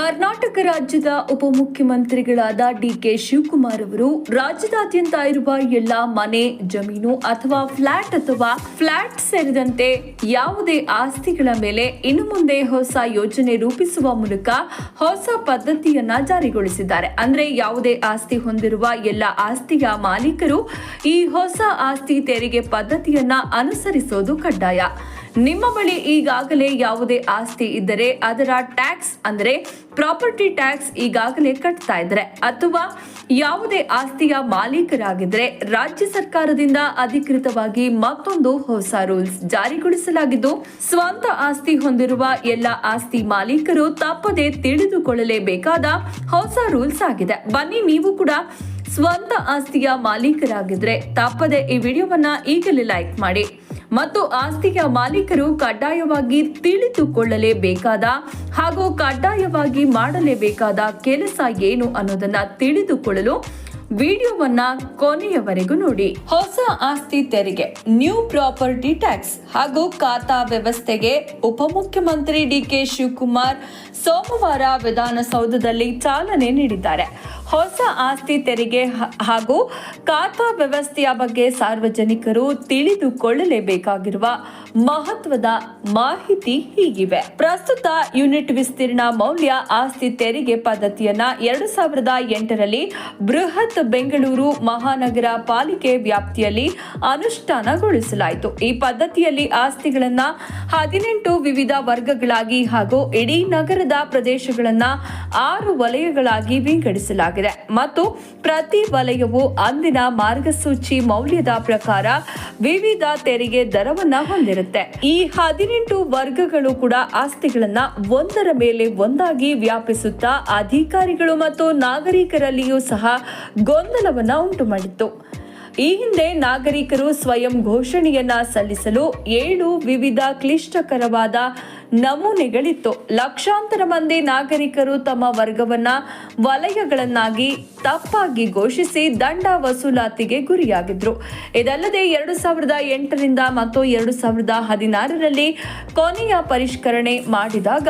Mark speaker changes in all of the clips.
Speaker 1: ಕರ್ನಾಟಕ ರಾಜ್ಯದ ಉಪಮುಖ್ಯಮಂತ್ರಿಗಳಾದ ಡಿಕೆ ಶಿವಕುಮಾರ್ ಅವರು ರಾಜ್ಯದಾದ್ಯಂತ ಇರುವ ಎಲ್ಲ ಮನೆ, ಜಮೀನು ಅಥವಾ ಫ್ಲಾಟ್ ಅಥವಾ ಫ್ಲಾಟ್ ಸೇರಿದಂತೆ ಯಾವುದೇ ಆಸ್ತಿಗಳ ಮೇಲೆ ಇನ್ನು ಮುಂದೆ ಹೊಸ ಯೋಜನೆ ರೂಪಿಸುವ ಮೂಲಕ ಹೊಸ ಪದ್ಧತಿಯನ್ನ ಜಾರಿಗೊಳಿಸಿದ್ದಾರೆ. ಅಂದ್ರೆ ಯಾವುದೇ ಆಸ್ತಿ ಹೊಂದಿರುವ ಎಲ್ಲ ಆಸ್ತಿಯ ಮಾಲೀಕರು ಈ ಹೊಸ ಆಸ್ತಿ ತೆರಿಗೆ ಪದ್ಧತಿಯನ್ನ ಅನುಸರಿಸೋದು ಕಡ್ಡಾಯ. ನಿಮ್ಮ ಬಳಿ ಈಗಾಗಲೇ ಯಾವುದೇ ಆಸ್ತಿ ಇದ್ದರೆ ಅದರ ಟ್ಯಾಕ್ಸ್ ಅಂದ್ರೆ ಪ್ರಾಪರ್ಟಿ ಟ್ಯಾಕ್ಸ್ ಈಗಾಗಲೇ ಕಟ್ತಾ ಇದ್ರೆ ಅಥವಾ ಯಾವುದೇ ಆಸ್ತಿಯ ಮಾಲೀಕರಾಗಿದ್ರೆ ರಾಜ್ಯ ಸರ್ಕಾರದಿಂದ ಅಧಿಕೃತವಾಗಿ ಮತ್ತೊಂದು ಹೊಸ ರೂಲ್ಸ್ ಜಾರಿಗೊಳಿಸಲಾಗಿದ್ದು, ಸ್ವಂತ ಆಸ್ತಿ ಹೊಂದಿರುವ ಎಲ್ಲ ಆಸ್ತಿ ಮಾಲೀಕರು ತಪ್ಪದೆ ತಿಳಿದುಕೊಳ್ಳಲೇಬೇಕಾದ ಹೊಸ ರೂಲ್ಸ್ ಆಗಿದೆ. ಬನ್ನಿ ನೀವು ಕೂಡ ಸ್ವಂತ ಆಸ್ತಿಯ ಮಾಲೀಕರಾಗಿದ್ರೆ ತಪ್ಪದೆ ಈ ವಿಡಿಯೋವನ್ನ ಈಗಲೇ ಲೈಕ್ ಮಾಡಿ. ಮತ್ತು ಆಸ್ತಿಯ ಮಾಲೀಕರು ಕಡ್ಡಾಯವಾಗಿ ತಿಳಿದುಕೊಳ್ಳಲೇಬೇಕಾದ ಹಾಗೂ ಕಡ್ಡಾಯವಾಗಿ ಮಾಡಲೇಬೇಕಾದ ಕೆಲಸ ಏನು ಅನ್ನೋದನ್ನ ತಿಳಿದುಕೊಳ್ಳಲು ವಿಡಿಯೋವನ್ನ ಕೊನೆಯವರೆಗೂ ನೋಡಿ. ಹೊಸ ಆಸ್ತಿ ತೆರಿಗೆ ನ್ಯೂ ಪ್ರಾಪರ್ಟಿ ಟ್ಯಾಕ್ಸ್ ಹಾಗೂ ಖಾತಾ ವ್ಯವಸ್ಥೆಗೆ ಉಪಮುಖ್ಯಮಂತ್ರಿ ಡಿಕೆ ಶಿವಕುಮಾರ್ ಸೋಮವಾರ ವಿಧಾನಸೌಧದಲ್ಲಿ ಚಾಲನೆ ನೀಡಿದ್ದಾರೆ. ಹೊಸ ಆಸ್ತಿ ತೆರಿಗೆ ಹಾಗೂ ಖಾತಾ ವ್ಯವಸ್ಥೆಯ ಬಗ್ಗೆ ಸಾರ್ವಜನಿಕರು ತಿಳಿದುಕೊಳ್ಳಲೇಬೇಕಾಗಿರುವ ಮಹತ್ವದ ಮಾಹಿತಿ ಹೀಗಿವೆ. ಪ್ರಸ್ತುತ ಯೂನಿಟ್ ವಿಸ್ತೀರ್ಣ ಮೌಲ್ಯ ಆಸ್ತಿ ತೆರಿಗೆ ಪದ್ಧತಿಯನ್ನ ಎರಡು ಸಾವಿರದ ಎಂಟರಲ್ಲಿ ಬೃಹತ್ ಬೆಂಗಳೂರು ಮಹಾನಗರ ಪಾಲಿಕೆ ವ್ಯಾಪ್ತಿಯಲ್ಲಿ ಅನುಷ್ಠಾನಗೊಳಿಸಲಾಯಿತು. ಈ ಪದ್ಧತಿಯಲ್ಲಿ ಆಸ್ತಿಗಳನ್ನ ಹದಿನೆಂಟು ವಿವಿಧ ವರ್ಗಗಳಾಗಿ ಹಾಗೂ ಇಡೀ ನಗರದ ಪ್ರದೇಶಗಳನ್ನ ಆರು ವಲಯಗಳಾಗಿ ವಿಂಗಡಿಸಲಾಗಿದೆ. ಮತ್ತು ಪ್ರತಿ ವಲಯವು ಅಂದಿನ ಮಾರ್ಗಸೂಚಿ ಮೌಲ್ಯದ ಪ್ರಕಾರ ವಿವಿಧ ತೆರಿಗೆ ದರವನ್ನ ಹೊಂದಿರುತ್ತೆ. ಈ ಹದಿನೆಂಟು ವರ್ಗಗಳು ಕೂಡ ಆಸ್ತಿಗಳನ್ನ ಒಂದರ ಮೇಲೆ ಒಂದಾಗಿ ವ್ಯಾಪಿಸುತ್ತಾ ಅಧಿಕಾರಿಗಳು ಮತ್ತು ನಾಗರಿಕರಲ್ಲಿಯೂ ಸಹ ಗೊಂದಲವನ್ನ ಉಂಟು ಮಾಡಿತ್ತು ಈ ಹಿಂದೆ ನಾಗರಿಕರು ಸ್ವಯಂ ಘೋಷಣೆಯನ್ನ ಸಲ್ಲಿಸಲು ಏಳು ವಿವಿಧ ಕ್ಲಿಷ್ಟಕರವಾದ ನಮೂನೆಗಳಿತ್ತು. ಲಕ್ಷಾಂತರ ಮಂದಿ ನಾಗರಿಕರು ತಮ್ಮ ವರ್ಗವನ್ನ ವಲಯಗಳನ್ನಾಗಿ ತಪ್ಪಾಗಿ ಘೋಷಿಸಿ ದಂಡ ವಸೂಲಾತಿಗೆ ಗುರಿಯಾಗಿದ್ರು. ಇದಲ್ಲದೆ ಎರಡು ಸಾವಿರದ ಎಂಟರಿಂದ ಮತ್ತು ಎರಡು ಸಾವಿರದ ಹದಿನಾರರಲ್ಲಿ ಕೊನೆಯ ಪರಿಷ್ಕರಣೆ ಮಾಡಿದಾಗ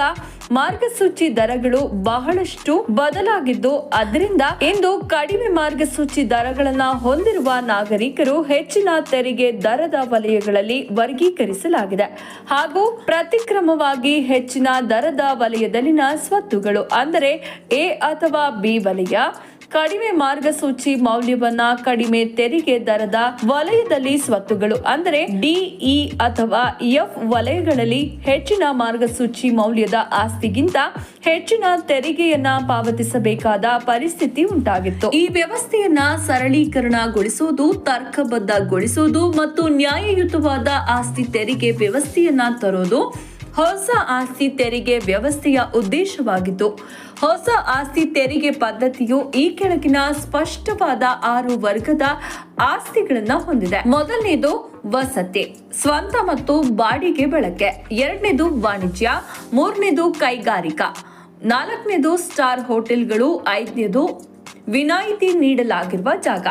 Speaker 1: ಮಾರ್ಗಸೂಚಿ ದರಗಳು ಬಹಳಷ್ಟು ಬದಲಾಗಿದ್ದು, ಅದರಿಂದ ಇಂದು ಕಡಿಮೆ ಮಾರ್ಗಸೂಚಿ ದರಗಳನ್ನ ಹೊಂದಿರುವ ನಾಗರಿಕರು ಹೆಚ್ಚಿನ ತೆರಿಗೆ ದರದ ವಲಯಗಳಲ್ಲಿ ವರ್ಗೀಕರಿಸಲಾಗಿದೆ. ಹಾಗೂ ಪ್ರತಿಕ್ರಮವಾಗಿ ಹೆಚ್ಚಿನ ದರದ ವಲಯದಲ್ಲಿನ ಸ್ವತ್ತುಗಳು, ಅಂದರೆ ಎ ಅಥವಾ ಬಿ ವಲಯ ಕಡಿಮೆ ಮಾರ್ಗಸೂಚಿ ಮೌಲ್ಯವನ್ನ ಕಡಿಮೆ ತೆರಿಗೆ ದರದ ವಲಯದಲ್ಲಿ ಸ್ವತ್ತುಗಳು, ಅಂದರೆ ಡಿಇ ಅಥವಾ ಎಫ್ ವಲಯಗಳಲ್ಲಿ ಹೆಚ್ಚಿನ ಮಾರ್ಗಸೂಚಿ ಮೌಲ್ಯದ ಆಸ್ತಿಗಿಂತ ಹೆಚ್ಚಿನ ತೆರಿಗೆಯನ್ನ ಪಾವತಿಸಬೇಕಾದ ಪರಿಸ್ಥಿತಿ ಉಂಟಾಗಿತ್ತು. ಈ ವ್ಯವಸ್ಥೆಯನ್ನ ಸರಳೀಕರಣಗೊಳಿಸುವುದು, ತರ್ಕಬದ್ಧಗೊಳಿಸುವುದು ಮತ್ತು ನ್ಯಾಯಯುತವಾದ ಆಸ್ತಿ ತೆರಿಗೆ ವ್ಯವಸ್ಥೆಯನ್ನ ತರೋದು ಹೊಸ ಆಸ್ತಿ ತೆರಿಗೆ ವ್ಯವಸ್ಥೆಯ ಉದ್ದೇಶವಾಗಿತ್ತು. ಹೊಸ ಆಸ್ತಿ ತೆರಿಗೆ ಪದ್ಧತಿಯು ಈ ಕೆಳಗಿನ ಸ್ಪಷ್ಟವಾದ ಆರು ವರ್ಗದ ಆಸ್ತಿಗಳನ್ನ ಹೊಂದಿದೆ. ಮೊದಲನೇದು ವಸತಿ, ಸ್ವಂತ ಮತ್ತು ಬಾಡಿಗೆ ಬಳಕೆ. ಎರಡನೇದು ವಾಣಿಜ್ಯ, ಮೂರನೇದು ಕೈಗಾರಿಕಾ. ನಾಲ್ಕನೇದು ಸ್ಟಾರ್ ಹೋಟೆಲ್ಗಳು, ಐದನೇದು ವಿನಾಯಿತಿ ನೀಡಲಾಗಿರುವ ಜಾಗ.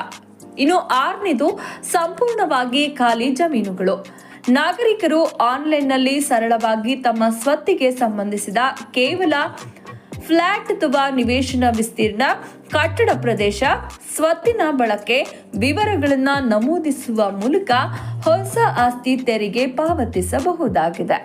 Speaker 1: ಇನ್ನು ಆರನೇದು ಸಂಪೂರ್ಣವಾಗಿ ಖಾಲಿ ಜಮೀನುಗಳು. ನಾಗರಿಕರು ಆನ್ಲೈನ್ನಲ್ಲಿ ಸರಳವಾಗಿ ತಮ್ಮ ಸ್ವತ್ತಿಗೆ ಸಂಬಂಧಿಸಿದ ಕೇವಲ ಫ್ಲಾಟ್ ಅಥವಾ ನಿವೇಶನ ವಿಸ್ತೀರ್ಣ, ಕಟ್ಟಡ ಪ್ರದೇಶ, ಸ್ವತ್ತಿನ ಬಳಕೆ, ವಿವರಗಳನ್ನು ನಮೂದಿಸುವ ಮೂಲಕ ಹೊಸ ಆಸ್ತಿ ತೆರಿಗೆ ಪಾವತಿಸಬಹುದಾಗಿದೆ.